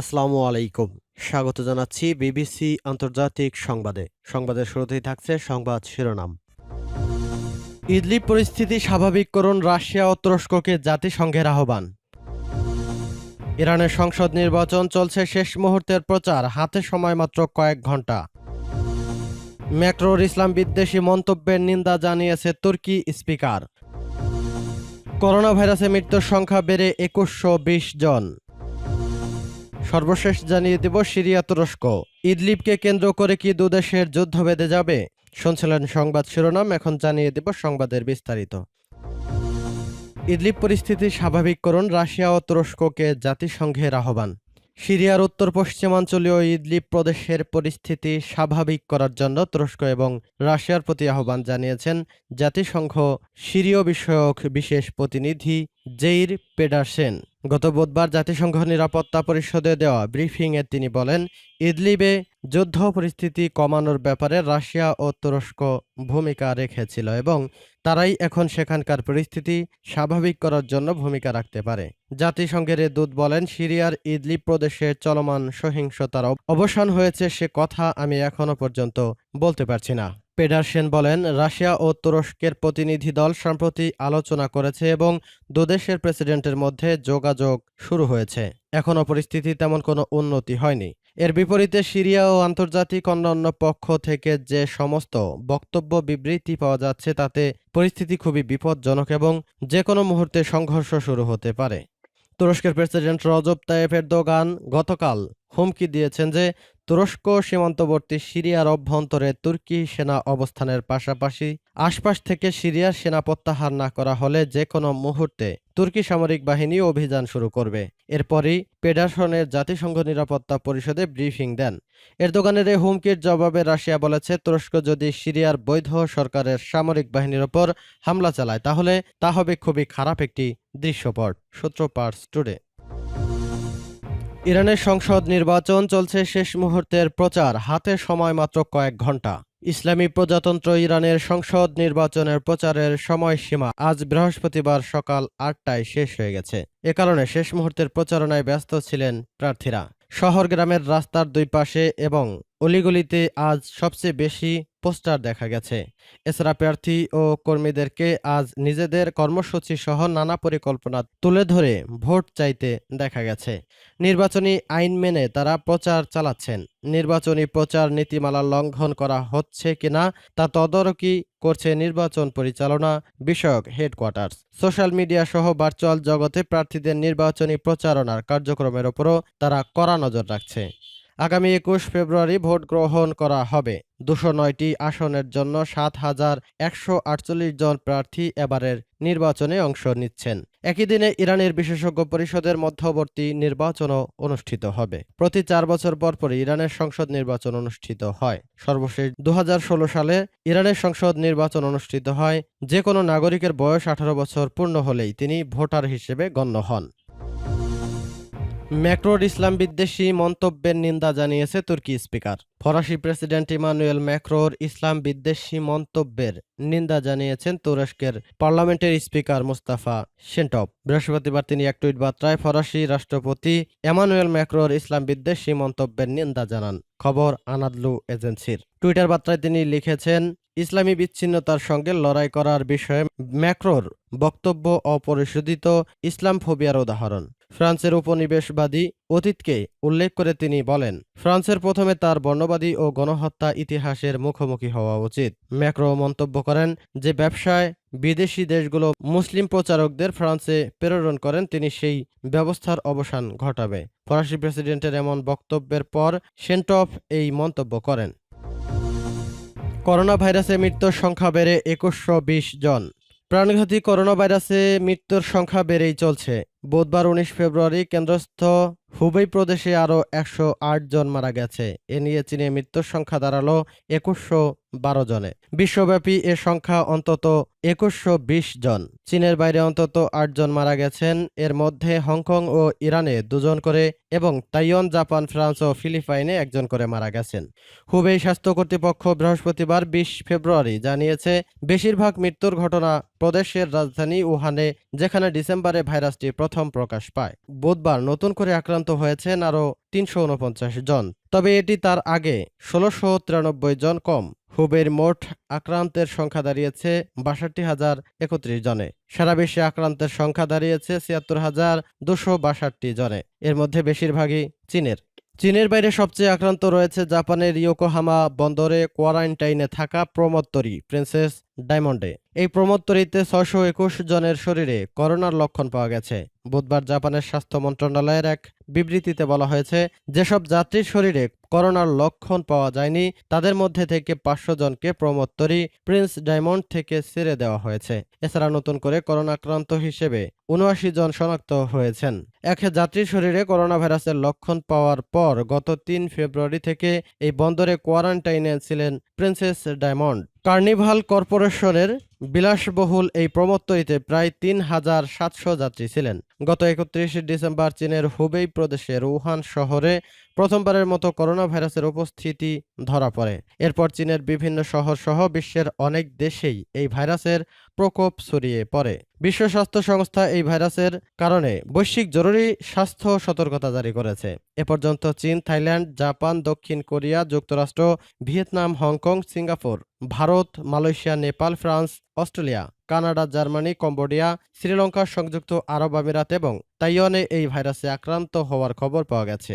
আসসালামু আলাইকুম। স্বাগত জানাচ্ছি বিবিসি আন্তর্জাতিক সংবাদে। সংবাদের শুরুতেই থাকছে সংবাদ শিরোনাম। ইদলিব পরিস্থিতি স্বাভাবিক করুন রাশিয়া ও তুরস্ককে জাতিসংঘের আহ্বান। ইরানের সংসদ নির্বাচন চলছে শেষ মুহূর্তের প্রচার, হাতে সময় মাত্র কয়েক ঘণ্টা ম্যাক্রোর ইসলাম বিদ্বেষী মন্তব্যের নিন্দা জানিয়েছে তুর্কি স্পিকার। করোনা ভাইরাসে মৃত্যুর সংখ্যা বেড়ে একুশশো জন। সর্বশেষ জানিয়ে দেব সিরিয়া তুরস্ক। ইদলিপকে কেন্দ্র করে কি দুদেশের যুদ্ধ বেঁধে যাবে? শুনছিলেন সংবাদ শিরোনাম, এখন জানিয়ে দেব সংবাদের বিস্তারিত। ইদলিপ পরিস্থিতি স্বাভাবিক করুন, রাশিয়া ও তুরস্ককে জাতিসংঘের আহ্বান। সিরিয়ার উত্তর পশ্চিমাঞ্চলীয় ইদলিপ প্রদেশের পরিস্থিতি স্বাভাবিক করার জন্য তুরস্ক এবং রাশিয়ার প্রতি আহ্বান জানিয়েছেন জাতিসংঘ সিরীয় বিষয়ক বিশেষ প্রতিনিধি জেইর পেডারসেন। গত বুধবার জাতিসংঘ নিরাপত্তা পরিষদে দেওয়া ব্রিফিংয়ে তিনি বলেন, ইদলিবে যুদ্ধ পরিস্থিতি কমানোর ব্যাপারে রাশিয়া ও তুরস্ক ভূমিকা রেখেছিল এবং তারাই এখন সেখানকার পরিস্থিতি স্বাভাবিক করার জন্য ভূমিকা রাখতে পারে। জাতিসংঘের দূত বলেন, সিরিয়ার ইদলিব প্রদেশে চলমান সহিংসতার অবসান হয়েছে সে কথা আমি এখনও পর্যন্ত বলতে পারছি না। পেডারসেন বলেন, রাশিয়া ও তুরস্কের প্রতিনিধি দল সম্প্রতি আলোচনা করেছে এবং দুদেশের প্রেসিডেন্টের মধ্যে যোগাযোগ শুরু হয়েছে। এখনও পরিস্থিতি তেমন কোনো উন্নতি হয়নি। এর বিপরীতে সিরিয়া ও আন্তর্জাতিক অন্যান্য পক্ষ থেকে যে সমস্ত বক্তব্য বিবৃতি পাওয়া যাচ্ছে, তাতে পরিস্থিতি খুবই বিপজ্জনক এবং যে কোনো মুহূর্তে সংঘর্ষ শুরু হতে পারে। তুরস্কের প্রেসিডেন্ট রজব তায়েব এরদোগান গতকাল হুমকি দিয়েছেন যে তুরস্ক সীমান্তবর্তী সিরিয়ার অভ্যন্তরে তুর্কি সেনা অবস্থানের পাশাপাশি আশপাশ থেকে সিরিয়ার সেনা প্রত্যাহার না করা হলে যে কোনো মুহূর্তে তুর্কি সামরিক বাহিনী অভিযান শুরু করবে। এরপরই পেডারসনের জাতিসংঘ নিরাপত্তা পরিষদে ব্রিফিং দেন। এরদোগানের এই হুমকির জবাবে রাশিয়া বলেছে, তুরস্ক যদি সিরিয়ার বৈধ সরকারের সামরিক বাহিনীর ওপর হামলা চালায়, তাহলে তা হবে খুবই খারাপ একটি দৃশ্যপট। সূত্র পার্স টুডে। ইরানের সংসদ নির্বাচন চলছে শেষ মুহূর্তের প্রচার, হাতে সময় মাত্র কয়েক ঘণ্টা ইসলামী প্রজাতন্ত্র ইরানের সংসদ নির্বাচনের প্রচারের সময়সীমা আজ বৃহস্পতিবার সকাল আটটায় শেষ হয়ে গেছে। এ কারণে শেষ মুহূর্তের প্রচারণায় ব্যস্ত ছিলেন প্রার্থীরা। শহর গ্রামের রাস্তার দুই পাশে এবং অলিগলিতে আজ সবচেয়ে বেশি পোস্টার দেখা গেছে। এছাড়া প্রার্থী ও কর্মীদেরকে আজ নিজেদের কর্মসূচি সহ নানা পরিকল্পনা তুলে ধরে ভোট চাইতে দেখা গেছে। নির্বাচনী আইন মেনে তারা প্রচার চালাচ্ছেন। নির্বাচনী প্রচার নীতিমালা লঙ্ঘন করা হচ্ছে কিনা তা তদারকি করছে নির্বাচন পরিচালনা বিষয়ক হেডকোয়ার্টার্স। সোশ্যাল মিডিয়া সহ ভার্চুয়াল জগতে প্রার্থীদের নির্বাচনী প্রচারণার কার্যক্রমের ওপরও তারা কড়া নজর রাখছে। আগামী একুশ ফেব্রুয়ারি ভোট গ্রহণ করা হবে। দুশো নয়টি আসনের জন্য সাত হাজার একশো আটচল্লিশ জন প্রার্থী এবারের নির্বাচনে অংশ নিচ্ছেন। একই দিনে ইরানের বিশেষজ্ঞ পরিষদের মধ্যবর্তী নির্বাচনও অনুষ্ঠিত হবে। প্রতি চার বছর পর পর ইরানের সংসদ নির্বাচন অনুষ্ঠিত হয়। সর্বশেষ দু হাজার ষোলো সালে ইরানের সংসদ নির্বাচন অনুষ্ঠিত হয়। যে কোনো নাগরিকের বয়স আঠারো বছর পূর্ণ হলেই তিনি ভোটার হিসেবে গণ্য হন। ম্যাক্রোর ইসলাম বিদ্বেষী মন্তব্যের নিন্দা জানিয়েছে তুর্কি স্পিকার। ফরাসি প্রেসিডেন্ট ইমানুয়েল ম্যাক্রোর ইসলাম বিদ্বেষী মন্তব্যের নিন্দা জানিয়েছেন তুরস্কের পার্লামেন্টের স্পিকার মুস্তাফা সেন্টপ। বৃহস্পতিবার তিনি এক টুইট বার্তায় ফরাসি রাষ্ট্রপতি এমানুয়েল ম্যাক্রোর ইসলাম বিদ্বেষী মন্তব্যের নিন্দা জানান। খবর আনাদলু এজেন্সির। টুইটার বার্তায় তিনি লিখেছেন, ইসলামী বিচ্ছিন্নতার সঙ্গে লড়াই করার বিষয়ে ম্যাক্রোর বক্তব্য অপরিশোধিত ইসলাম ফোবিয়ার উদাহরণ। ফ্রান্সের উপনিবেশবাদী অতীতকে উল্লেখ করে তিনি বলেন, ফ্রান্সের প্রথমে তার বর্ণবাদী ও গণহত্যা ইতিহাসের মুখোমুখি হওয়া উচিত। ম্যাক্রো মন্তব্য করেন যে, ব্যবসায় বিদেশি দেশগুলো মুসলিম প্রচারকদের ফ্রান্সে প্রেরণ করেন, তিনি সেই ব্যবস্থার অবসান ঘটাবে। ফরাসি প্রেসিডেন্টের এমন বক্তব্যের পর সেন্টফ এই মন্তব্য করেন। করোনা ভাইরাসে মৃত্যুর সংখ্যা বেড়ে একুশশো জন। প্রাণঘাতী করোনা ভাইরাসে মৃত্যুর সংখ্যা বেড়েই চলছে। বুধবার উনিশ ফেব্রুয়ারি কেন্দ্রস্থ হুবেই প্রদেশে আরও একশো আট জন মারা গেছে। এ নিয়ে চীনে মৃত্যুর সংখ্যা দাঁড়াল একুশশো বারো জনে। বিশ্বব্যাপী এ সংখ্যা অন্তত একুশশো বিশ জন। চীনের বাইরে অন্তত আট জন মারা গেছেন। এর মধ্যে হংকং ও ইরানে দুজন করে এবং তাইওয়ান, জাপান, ফ্রান্স ও ফিলিপাইনে একজন করে মারা গেছেন। হুবেই স্বাস্থ্য কর্তৃপক্ষ বৃহস্পতিবার বিশ ফেব্রুয়ারি জানিয়েছে, বেশিরভাগ মৃত্যুর ঘটনা প্রদেশের রাজধানী উহানে, যেখানে ডিসেম্বরে ভাইরাসটি প্রথম প্রথম প্রকাশ পায়। বুধবার নতুন করে আক্রান্ত হয়েছেন আরও তিনশো উনপঞ্চাশ জন। তবে এটি তার আগে ষোলোশো তিরানব্বই জন কম। হুবের মোট আক্রান্তের সংখ্যা দাঁড়িয়েছে বাষট্টি হাজার একত্রিশ জনে। সারা বিশ্বে আক্রান্তের সংখ্যা দাঁড়িয়েছে ছিয়াত্তর হাজার দুশো বাষট্টি জনে। এর মধ্যে বেশিরভাগই চীনের। চীনের বাইরে সবচেয়ে আক্রান্ত রয়েছে জাপানের ইয়োকোহামা বন্দরে কোয়ারেন্টাইনে থাকা প্রমোত্তরী প্রিন্সেস ডায়মন্ডে। এই প্রমোত্তরীতে ছয়শো একুশ জনের শরীরে করোনার লক্ষণ পাওয়া গেছে। বুধবার জাপানের স্বাস্থ্য মন্ত্রণালয়ের এক বিবৃতিতে বলা হয়েছে, যেসব যাত্রীর শরীরে করোনার লক্ষণ পাওয়া যায়নি, তাদের মধ্যে থেকে পাঁচশো জনকে প্রমোত্তরী প্রিন্স ডায়মন্ড থেকে ছেড়ে দেওয়া হয়েছে। এছাড়া নতুন করে করোনা আক্রান্ত হিসেবে উনআশি জন শনাক্ত হয়েছেন। এক যাত্রীর শরীরে করোনা ভাইরাসের লক্ষণ পাওয়ার পর গত তিন ফেব্রুয়ারি থেকে এই বন্দরে কোয়ারান্টাইনে ছিলেন প্রিন্সেস ডায়মন্ড। কার্নিভাল কর্পোরেশনের বিলাসবহুল এই প্রমোত্তরিতে প্রায় তিন হাজার সাতশো যাত্রী ছিলেন। গত একত্রিশে ডিসেম্বর চীনের হুবেই প্রদেশের উহান শহরে প্রথমবারের মতো করোনা ভাইরাসের উপস্থিতি ধরা পড়ে। এরপর চীনের বিভিন্ন শহর সহ বিশ্বের অনেক দেশেই এই ভাইরাসের প্রকোপ ছড়িয়ে পড়ে। বিশ্ব স্বাস্থ্য সংস্থা এই ভাইরাসের কারণে বৈশ্বিক জরুরি স্বাস্থ্য সতর্কতা জারি করেছে। এ পর্যন্ত চীন, থাইল্যান্ড, জাপান, দক্ষিণ কোরিয়া, যুক্তরাষ্ট্র, Vietnam, Hong Kong, Singapore, Bharat, Malaysia, Nepal, France, Australia, Canada, Germany, Cambodia, Sri Lanka, সংযুক্ত আরব আমিরাত এবং তাইওয়ানে এই ভাইরাসে আক্রান্ত হওয়ার খবর পাওয়া গেছে।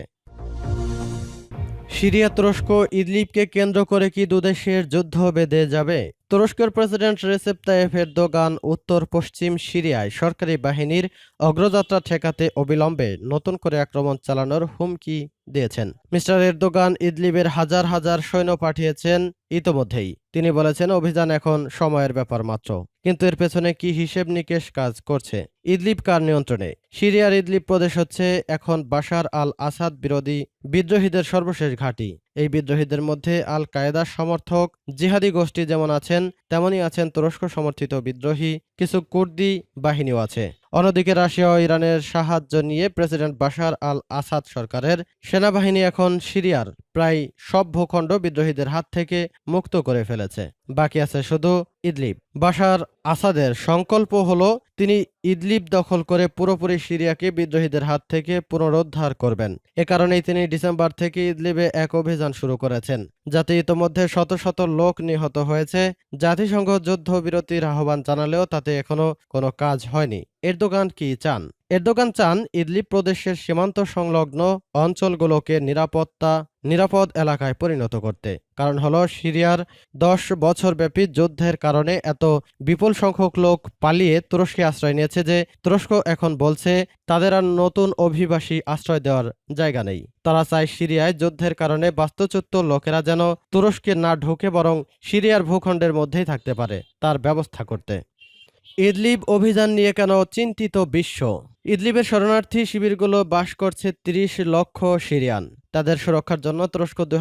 সিরিয়া তুরস্ক ইদলিপকে কেন্দ্র করে কি দুদেশের যুদ্ধ বেঁধে যাবে? তুরস্কের প্রেসিডেন্ট রেসেপ তাইয়েফ এরদোগান উত্তর পশ্চিম সিরিয়ায় সরকারি বাহিনীর অগ্রযাত্রা ঠেকাতে অবিলম্বে নতুন করে আক্রমণ চালানোর হুমকি দিয়েছেন। মিস্টার এরদোগান ইদলিবের হাজার হাজার সৈন্য পাঠিয়েছেন ইতোমধ্যেই। তিনি বলেছেন, অভিযান এখন সময়ের ব্যাপার মাত্র। কিন্তু এর পেছনে কি হিসেব নিকেশ কাজ করছে? ইদলিব কার নিয়ন্ত্রণে? সিরিয়ার ইদলিব প্রদেশ হচ্ছে এখন বাশার আল আসাদ বিরোধী বিদ্রোহীদের সর্বশেষ ঘাঁটি। এই বিদ্রোহীদের মধ্যে আল কায়েদার সমর্থক জিহাদি গোষ্ঠী যেমন আছেন, তেমনই আছেন তুরস্ক সমর্থিত বিদ্রোহী, কিছু কুর্দি বাহিনীও আছে। অন্যদিকে রাশিয়া ও ইরানের সাহায্য নিয়ে প্রেসিডেন্ট বাশার আল আসাদ সরকারের সেনাবাহিনী এখন সিরিয়ার প্রায় সব ভূখণ্ড বিদ্রোহীদের হাত থেকে মুক্ত করে ফেলেছে। বাকি আছে শুধু ইদলিব। বাশার আসাদের সংকল্প হলো, তিনি ইদলিব দখল করে পুরোপুরি সিরিয়াকে বিদ্রোহীদের হাত থেকে পুনরুদ্ধার করবেন। এ কারণেই তিনি ডিসেম্বর থেকে ইদলিবে এক অভিযান শুরু করেছেন, যাতে ইতোমধ্যে শত শত লোক নিহত হয়েছে। জাতিসংঘ যুদ্ধবিরতির আহ্বান জানালেও তাতে এখনও কোনো কাজ হয়নি। এরদোগান কি চান? এরদোগান চান ইদলিব প্রদেশের সীমান্ত সংলগ্ন অঞ্চলগুলোকে নিরাপত্তা, নিরাপদ এলাকায় পরিণত করতে। কারণ হলো সিরিয়ার দশ বছরব্যাপী যুদ্ধের কারণে এত বিপুল সংখ্যক লোক পালিয়ে তুরস্কে আশ্রয় নিয়েছে যে তুরস্ক এখন বলছে তাদের আর নতুন অভিবাসী আশ্রয় দেওয়ার জায়গা নেই। তারা চায় সিরিয়ায় যুদ্ধের কারণে বাস্তুচ্যুত লোকেরা যেন তুরস্কে না ঢুকে বরং সিরিয়ার ভূখণ্ডের মধ্যেই থাকতে পারে তার ব্যবস্থা করতে। ইদলিব অভিযান নিয়ে কেন চিন্তিত বিশ্ব? ইদলিবের শরণার্থী শিবিরগুলো বাস করছে ৩০ লক্ষ সিরিয়ান। তাদের সুরক্ষার জন্য তুরস্ক দুই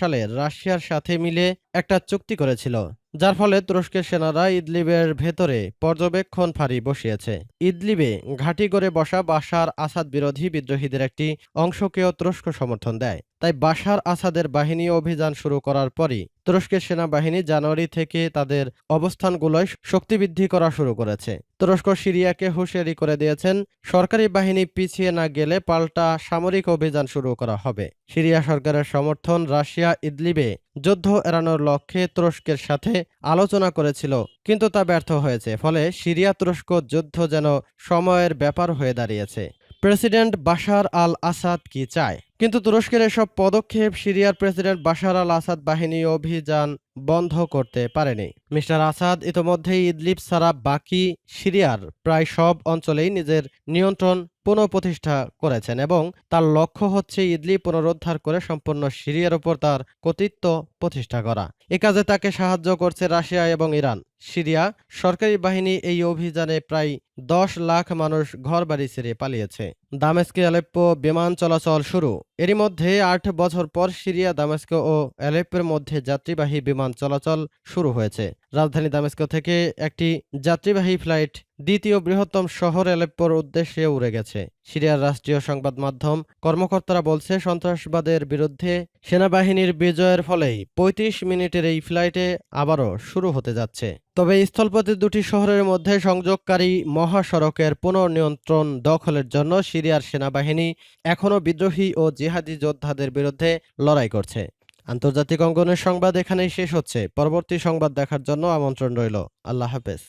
সালে রাশিয়ার সাথে মিলে একটা চুক্তি করেছিল, যার ফলে তুরস্কের সেনারা ইদলিবের ভেতরে পর্যবেক্ষণ ফাঁড়ি বসিয়েছে। ইদলিবে ঘাঁটি করে বসা বাশার আসাদ বিরোধী বিদ্রোহীদের একটি অংশকেও তুরস্ক সমর্থন দেয়। তাই বাশার আসাদের বাহিনী অভিযান শুরু করার পরই তুরস্কের সেনাবাহিনী জানুয়ারি থেকে তাদের অবস্থানগুলোয় শক্তিবৃদ্ধি করা শুরু করেছে। তুরস্ক সিরিয়াকে হুঁশিয়ারি করে দিয়েছেন, সরকারি বাহিনী পিছিয়ে না গেলে পাল্টা সামরিক অভিযান শুরু করা হবে। সিরিয়া সরকারের সমর্থন রাশিয়া ইদলিবে যুদ্ধ এড়ানোর লক্ষ্যে তুরস্কের সাথে আলোচনা করেছিল, কিন্তু তা ব্যর্থ হয়েছে, ফলে সিরিয়া তুরস্ক যুদ্ধ যেন সময়ের ব্যাপার হয়ে দাঁড়িয়েছে। প্রেসিডেন্ট বাশার আল আসাদ কি চায়? কিন্তু তুরস্কের এসব পদক্ষেপ সিরিয়ার প্রেসিডেন্ট বাশার আল আসাদ বাহিনী অভিযান বন্ধ করতে পারেনি। মিস্টার আসাদ ইতোমধ্যেই ইদলিপ ছাড়া বাকি সিরিয়ার প্রায় সব অঞ্চলেই নিজের নিয়ন্ত্রণ পুনঃপ্রতিষ্ঠা করেছেন এবং তার লক্ষ্য হচ্ছে ইদলি পুনরুদ্ধার করে সম্পূর্ণ সিরিয়ার উপর তার কর্তৃত্ব প্রতিষ্ঠা করা। এ কাজে তাকে সাহায্য করছে রাশিয়া এবং ইরান। সিরিয়া সরকারি বাহিনী এই অভিযানে প্রায় দশ লাখ মানুষ ঘরবাড়ি ছেড়ে পালিয়েছে। দামেস্কে আলেপ্পো বিমান চলাচল শুরু। এরই মধ্যে আট বছর পর সিরিয়া, দামেস্ক ও অ্যালেপ্পোর মধ্যে যাত্রীবাহী বিমান চলাচল শুরু হয়েছে। রাজধানী দামেস্ক থেকে একটি যাত্রীবাহী ফ্লাইট দ্বিতীয় বৃহত্তম শহর অ্যালেপ্পোর উদ্দেশ্যে উড়ে গেছে। সিরিয়ার রাষ্ট্রীয় সংবাদ মাধ্যম কর্মকর্তারা বলছে, সন্ত্রাসবাদের বিরুদ্ধে সেনাবাহিনীর বিজয়ের ফলেই পঁয়ত্রিশ মিনিটের এই ফ্লাইটে আবারও শুরু হতে যাচ্ছে। তবে স্থলপথে দুটি শহরের মধ্যে সংযোগকারী মহাসড়কের পুনর্নিয়ন্ত্রণ দখলের জন্য সিরিয়ার সেনাবাহিনী এখনও বিদ্রোহী ও জিহাদি যোদ্ধাদের বিরুদ্ধে লড়াই করছে। আন্তর্জাতিক অঙ্গনের সংবাদ এখানেই শেষ হচ্ছে। পরবর্তী সংবাদ দেখার জন্য আমন্ত্রণ রইল। আল্লাহ হাফেজ।